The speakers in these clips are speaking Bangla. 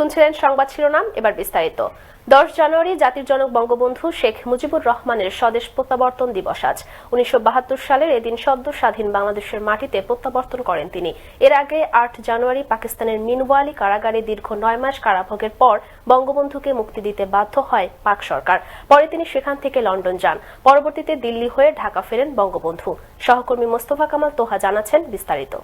শুনছিলেন সংবাদ শিরোনাম, এবার বিস্তারিত। দশ জানুয়ারি জাতির জনক বঙ্গবন্ধু শেখ মুজিবুর রহমানের স্বদেশ প্রত্যাবর্তন দিবস আজ। উনিশশো বাহাত্তর সালের এদিন সদ্য স্বাধীন বাংলাদেশের মাটিতে প্রত্যাবর্তন করেন তিনি। এর আগে আট জানুয়ারি পাকিস্তানের মিনওয়ালি কারাগারে দীর্ঘ নয় মাস কারাভোগের পর বঙ্গবন্ধুকে মুক্তি দিতে বাধ্য হয় পাক সরকার। পরে তিনি সেখান থেকে লন্ডন যান। পরবর্তীতে দিল্লি হয়ে ঢাকা ফেরেন বঙ্গবন্ধু। সহকর্মী মোস্তফা কামাল তোহা জানাচ্ছেন বিস্তারিত।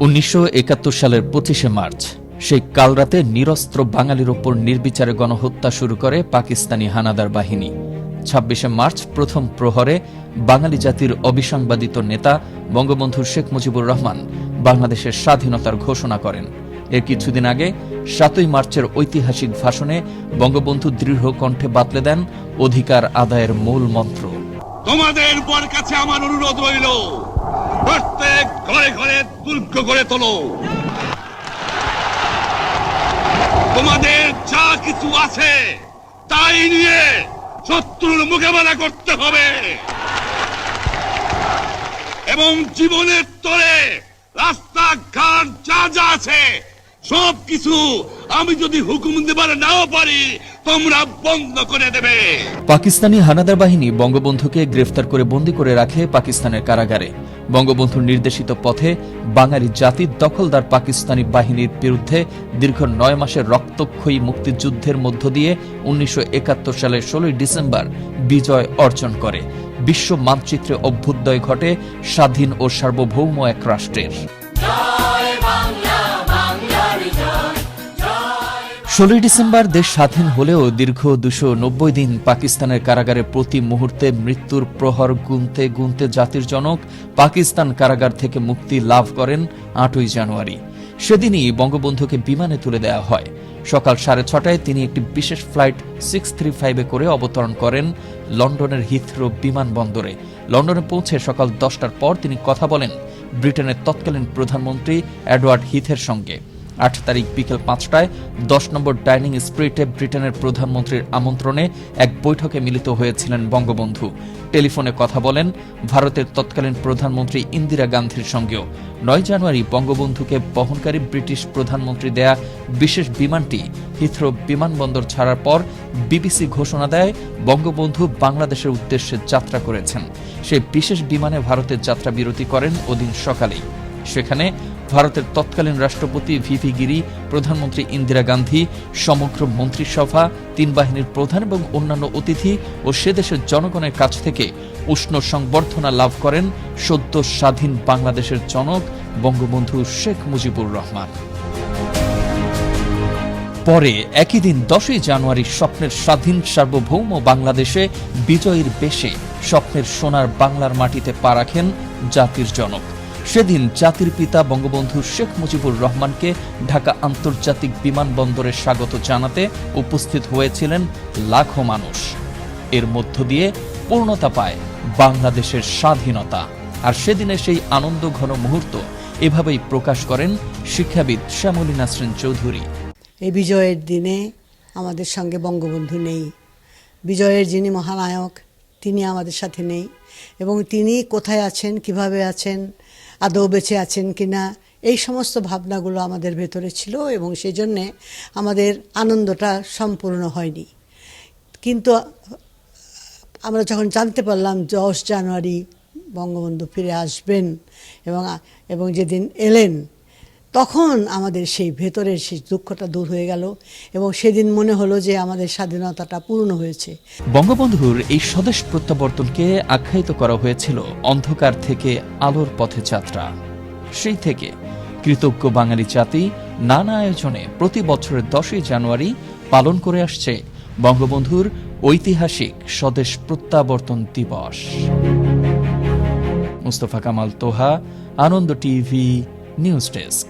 উনিশশো একাত্তর সালের পঁচিশে মার্চ, সেই কালরাতে নিরস্ত্র বাঙালির ওপর নির্বিচারে গণহত্যা শুরু করে পাকিস্তানি হানাদার বাহিনী। ছাব্বিশে মার্চ, প্রথম প্রহরে বাঙালি জাতির অবিসংবাদিত নেতা বঙ্গবন্ধু শেখ মুজিবুর রহমান বাংলাদেশের স্বাধীনতার ঘোষণা করেন। এর কিছুদিন আগে, সাতই মার্চের ঐতিহাসিক ভাষণে বঙ্গবন্ধু দৃঢ় কণ্ঠে বাতলে দেন অধিকার আদায়ের মূল মন্ত্র। তোমাদের উপর কাছে আমার অনুরোধ রইল। প্রত্যেক ঘরে ঘরে দুর্গ করে তোলো। তোমাদের যা কিছু আছে, তাই নিয়ে শত্রুর মোকাবেলা করতে হবে। এবং জীবনের তরে রাস্তাঘাট যা যা আছে সব কিছু আমি যদি হুকুম নাও পারি, তোমরা বন্ধ করে দেবে। পাকিস্তানি হানাদার বাহিনী বঙ্গবন্ধুকে গ্রেফতার করে বন্দী করে রাখে পাকিস্তানের কারাগারে। বঙ্গবন্ধুর নির্দেশিত পথে বাঙালি জাতির দখলদার পাকিস্তানি বাহিনীর বিরুদ্ধে দীর্ঘ নয় মাসের রক্তক্ষয়ী মুক্তিযুদ্ধের মধ্য দিয়ে উনিশশো একাত্তর সালের ষোলোই ডিসেম্বর বিজয় অর্জন করে। বিশ্ব মানচিত্রে অভ্যুদয় ঘটে স্বাধীন ও সার্বভৌম এক রাষ্ট্রের। ষোলোই ডিসেম্বর দেশ স্বাধীন হলেও দীর্ঘ দুশো নব্বই দিন পাকিস্তানের কারাগারে প্রতি মুহূর্তে মৃত্যুর প্রহর গুনতে গুনতে জাতির জনক পাকিস্তান কারাগার থেকে মুক্তি লাভ করেন আটই জানুয়ারি। সেদিনই বঙ্গবন্ধুকে বিমানে তুলে দেওয়া হয়। সকাল সাড়ে ছটায় তিনি একটি বিশেষ ফ্লাইট সিক্স থ্রি ফাইভে করে অবতরণ করেন লন্ডনের হিথ্রো বিমানবন্দরে। লন্ডনে পৌঁছে সকাল দশটার পর তিনি কথা বলেন ব্রিটেনের তৎকালীন প্রধানমন্ত্রী এডওয়ার্ড হিথের সঙ্গে। আট তারিখ বিকেল পাঁচটায় দশ নম্বর ডাইনিং স্প্রিটে ব্রিটেনের প্রধানমন্ত্রীর আমন্ত্রণে এক বৈঠকে মিলিত হয়েছিলেন বঙ্গবন্ধু। টেলিফোনে কথা বলেন ভারতের তৎকালীন প্রধানমন্ত্রী ইন্দিরা গান্ধীর সঙ্গেও। নয় জানুয়ারি বঙ্গবন্ধুকে বহনকারী ব্রিটিশ প্রধানমন্ত্রী দেয়া বিশেষ বিমানটি হিথ্রো বিমানবন্দর ছাড়ার পর বিবিসি ঘোষণা দেয় বঙ্গবন্ধু বাংলাদেশের উদ্দেশ্যে যাত্রা করেছেন। সেই বিশেষ বিমানে ভারতের যাত্রা বিরতি করেন ওদিন সকালেই। সেখানে ভারতের তৎকালীন রাষ্ট্রপতি ভিভি গিরি, প্রধানমন্ত্রী ইন্দিরা গান্ধী, সমগ্র মন্ত্রিসভা, তিন বাহিনীর প্রধান এবং অন্যান্য অতিথি ও সে দেশের জনগণের কাছ থেকে উষ্ণ সংবর্ধনা লাভ করেন সদ্য স্বাধীন বাংলাদেশের জনক বঙ্গবন্ধু শেখ মুজিবুর রহমান। পরে একই দিন দশই জানুয়ারি স্বপ্নের স্বাধীন সার্বভৌম বাংলাদেশে বিজয়ীর বেশে স্বপ্নের সোনার বাংলার মাটিতে পা রাখেন জাতির জনক। সেদিন জাতির পিতা বঙ্গবন্ধু শেখ মুজিবুর রহমানকে ঢাকা আন্তর্জাতিক বিমানবন্দরে স্বাগত জানাতে উপস্থিত হয়েছিলেন লাখো মানুষ। এর মধ্য দিয়ে পূর্ণতা পায় বাংলাদেশের স্বাধীনতা। আর সেদিনে সেই আনন্দ ঘন মুহূর্ত এভাবেই প্রকাশ করেন শিক্ষাবিদ শ্যামলী নাসরিন চৌধুরী। এই বিজয়ের দিনে আমাদের সঙ্গে বঙ্গবন্ধু নেই। বিজয়ের যিনি মহানায়ক, তিনি আমাদের সাথে নেই। এবং তিনি কোথায় আছেন, কীভাবে আছেন আদৌ বেঁচে আছেন কি না এই সমস্ত ভাবনাগুলো আমাদের ভেতরে ছিল এবং সেজন্যে আমাদের আনন্দটা সম্পূর্ণ হয়নি। কিন্তু আমরা যখন জানতে পারলাম দশ জানুয়ারি বঙ্গবন্ধু ফিরে আসবেন এবং এবং যেদিন এলেন তখন আমাদের সেই ভেতরের সেই দুঃখটা দূর হয়ে গেল এবং সেদিন মনে হলো যে আমাদের স্বাধীনতাটা পূর্ণ হয়েছে। বঙ্গবন্ধুর এই স্বদেশ প্রত্যাবর্তনকে আখ্যায়িত করা হয়েছিল অন্ধকার থেকে আলোর পথে যাত্রা। সেই থেকে কৃতজ্ঞ বাঙালি জাতি নানা আয়োজনে প্রতি বছরের দশই জানুয়ারি পালন করে আসছে বঙ্গবন্ধুর ঐতিহাসিক স্বদেশ প্রত্যাবর্তন দিবস। Mustafa Kamal Toha, Ananda TV, news desk.